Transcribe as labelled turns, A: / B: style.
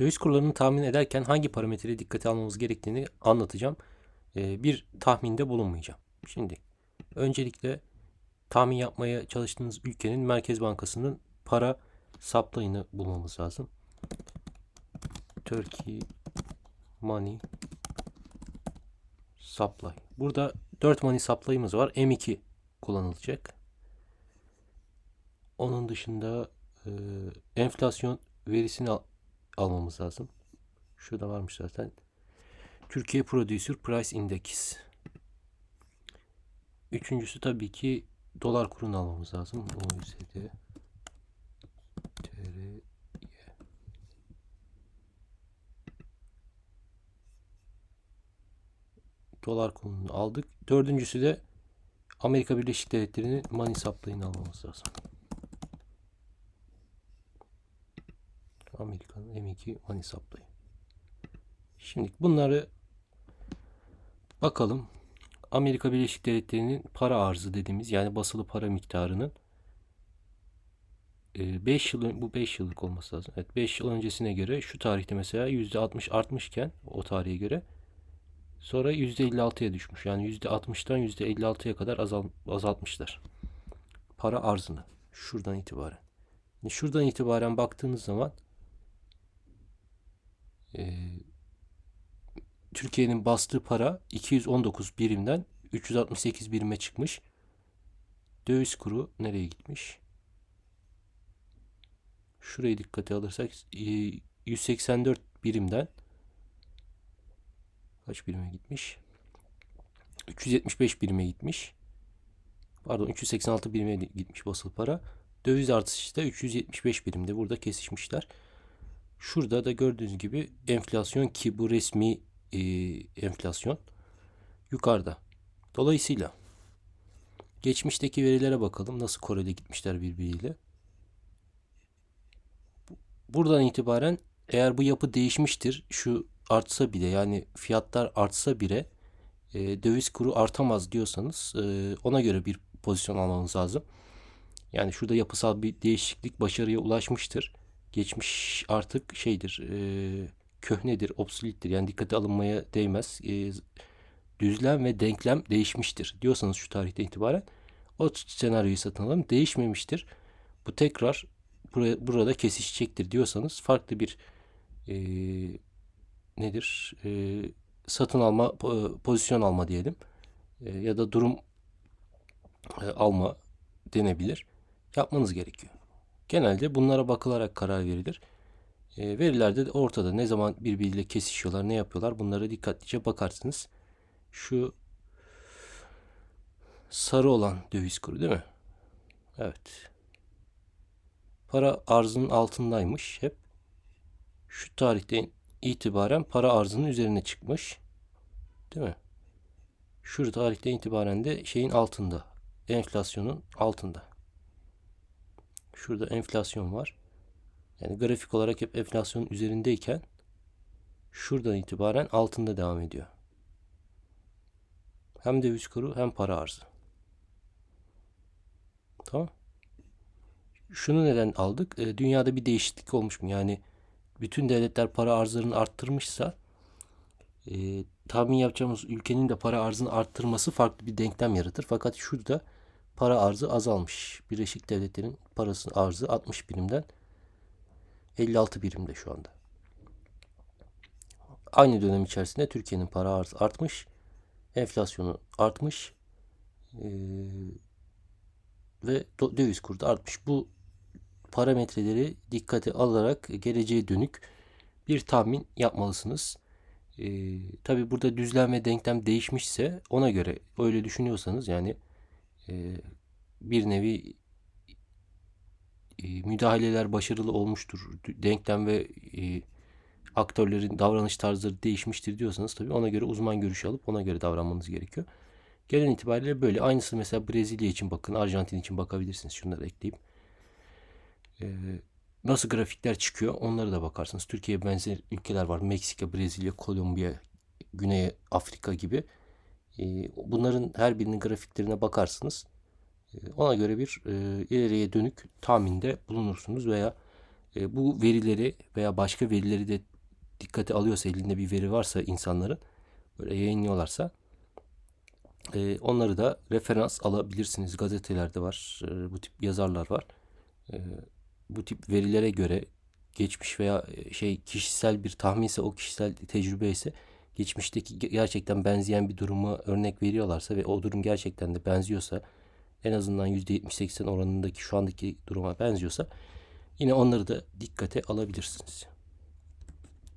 A: Döviz kurlarını tahmin ederken hangi parametreyi dikkate almamız gerektiğini anlatacağım. Ee, bir tahminde bulunmayacağım. Şimdi öncelikle tahmin yapmaya çalıştığınız ülkenin Merkez Bankası'nın para supply'ını bulmamız lazım. Turkey Money Supply. Burada 4 money supply'ımız var. M2 kullanılacak. Onun dışında e, enflasyon verisini almamız lazım. Şurada varmış zaten. Türkiye Producer Price Index. Üçüncüsü tabii ki dolar kurunu almamız lazım. OECD TRY Dolar kurunu aldık. Dördüncüsü de Amerika Birleşik Devletleri'nin money supply'ını almamız lazım. Amerika'nın M2 money supply. Şimdi bunları bakalım. Amerika Birleşik Devletleri'nin para arzı dediğimiz yani basılı para miktarının 5 yıl bu 5 yıllık olması lazım. Evet 5 yıl öncesine göre şu tarihte mesela %60 artmışken o tarihe göre sonra %56'ya düşmüş. Yani %60'dan %56'ya kadar azal, azaltmışlar. Para arzını şuradan itibaren. Şuradan itibaren baktığınız zaman e, Türkiye'nin bastığı para 219 birimden 368 birime çıkmış. Döviz kuru nereye gitmiş? Şurayı dikkate alırsak e, 184 birimden kaç birime gitmiş? 375 birime gitmiş. Pardon 386 birime gitmiş basılı para. Döviz artışı da 375 birimde. Burada kesişmişler. Şurada da gördüğünüz gibi enflasyon ki bu resmi e, enflasyon yukarıda. Dolayısıyla geçmişteki verilere bakalım nasıl korele gitmişler birbiriyle. Buradan itibaren eğer bu yapı değişmiştir, şu artsa bile yani fiyatlar artsa bile e, döviz kuru artamaz diyorsanız e, ona göre bir pozisyon almanız lazım. Yani şurada yapısal bir değişiklik başarıya ulaşmıştır. Geçmiş artık şeydir, e, köhnedir, obsolittir. Yani dikkate alınmaya değmez. E, düzlem ve denklem değişmiştir diyorsanız şu tarihte itibaren o senaryoyu satın alalım. Değişmemiştir. Bu tekrar buraya, burada kesişecektir diyorsanız farklı bir e, nedir? E, satın alma, po- pozisyon alma diyelim. E, ya da durum e, alma denebilir. Yapmanız gerekiyor. Genelde bunlara bakılarak karar verilir. E, verilerde de ortada ne zaman birbiriyle kesişiyorlar, ne yapıyorlar bunlara dikkatlice bakarsınız. Şu sarı olan döviz kuru değil mi? Evet. Para arzının altındaymış hep. Şu tarihten itibaren para arzının üzerine çıkmış. Değil mi? Şu tarihten itibaren de şeyin altında. Enflasyonun altında. Şurada enflasyon var. Yani grafik olarak hep enflasyonun üzerindeyken şuradan itibaren altında devam ediyor. Hem döviz kuru hem para arzı. Tamam. Şunu neden aldık? E, dünyada bir değişiklik olmuş mu? Yani bütün devletler para arzlarını arttırmışsa e, tahmin yapacağımız ülkenin de para arzını arttırması farklı bir denklem yaratır. Fakat şurada para arzı azalmış. Birleşik Devletler'in parası arzı 60 birimden 56 birimde şu anda. Aynı dönem içerisinde Türkiye'nin para arzı artmış. Enflasyonu artmış. Ee, ve döviz kuru da artmış. Bu parametreleri dikkate alarak geleceğe dönük bir tahmin yapmalısınız. Ee, tabii burada düzlem ve denklem değişmişse ona göre öyle düşünüyorsanız yani bir nevi e, müdahaleler başarılı olmuştur. Denklem ve e, aktörlerin davranış tarzları değişmiştir diyorsanız tabii ona göre uzman görüşü alıp ona göre davranmanız gerekiyor. Genel itibariyle böyle. Aynısı mesela Brezilya için bakın, Arjantin için bakabilirsiniz. Şunları ekleyip. Ee, nasıl grafikler çıkıyor onlara da bakarsınız. Türkiye'ye benzer ülkeler var. Meksika, Brezilya, Kolombiya, Güney Afrika gibi. Ee, bunların her birinin grafiklerine bakarsınız. Ee, ona göre bir e, ileriye dönük tahminde bulunursunuz veya E, bu verileri veya başka verileri de dikkate alıyorsa, elinde bir veri varsa insanların böyle yayınlıyorlarsa e, onları da referans alabilirsiniz. Gazetelerde var, bu tip yazarlar var. Bu tip verilere göre geçmiş veya şey kişisel bir tahminse o kişisel tecrübe ise geçmişteki ge- gerçekten benzeyen bir duruma örnek veriyorlarsa ve o durum gerçekten de benziyorsa en azından %70-80 oranındaki şu andaki duruma benziyorsa yine onları da dikkate alabilirsiniz.